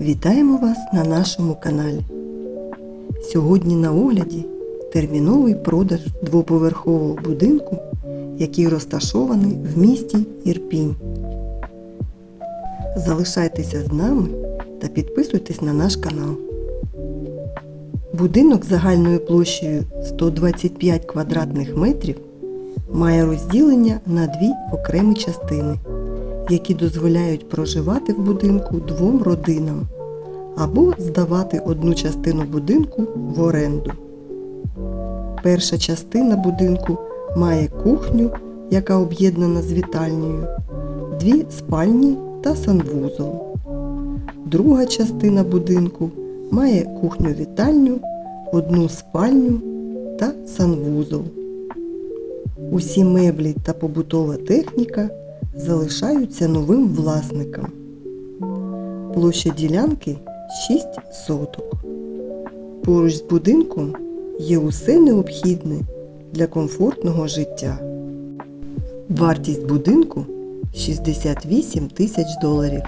Вітаємо вас на нашому каналі. Сьогодні на огляді терміновий продаж двоповерхового будинку, який розташований в місті Ірпінь. Залишайтеся з нами та підписуйтесь на наш канал. Будинок загальною площею 125 квадратних метрів має розділення на дві окремі частини, які дозволяють проживати в будинку двом родинам або здавати одну частину будинку в оренду. Перша частина будинку має кухню, яка об'єднана з вітальнею, дві спальні та санвузол. Друга частина будинку має кухню-вітальню, одну спальню та санвузол. Усі меблі та побутова техніка залишаються новим власникам. Площа ділянки 6 соток. Поруч з будинком є усе необхідне для комфортного життя. Вартість будинку 68 тисяч доларів.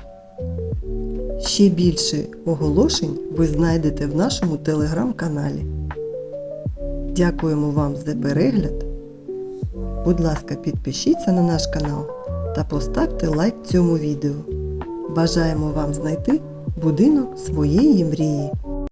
Ще більше оголошень ви знайдете в нашому телеграм-каналі. Дякуємо вам за перегляд. Будь ласка, підпишіться на наш канал та поставте лайк цьому відео. Бажаємо вам знайти будинок своєї мрії.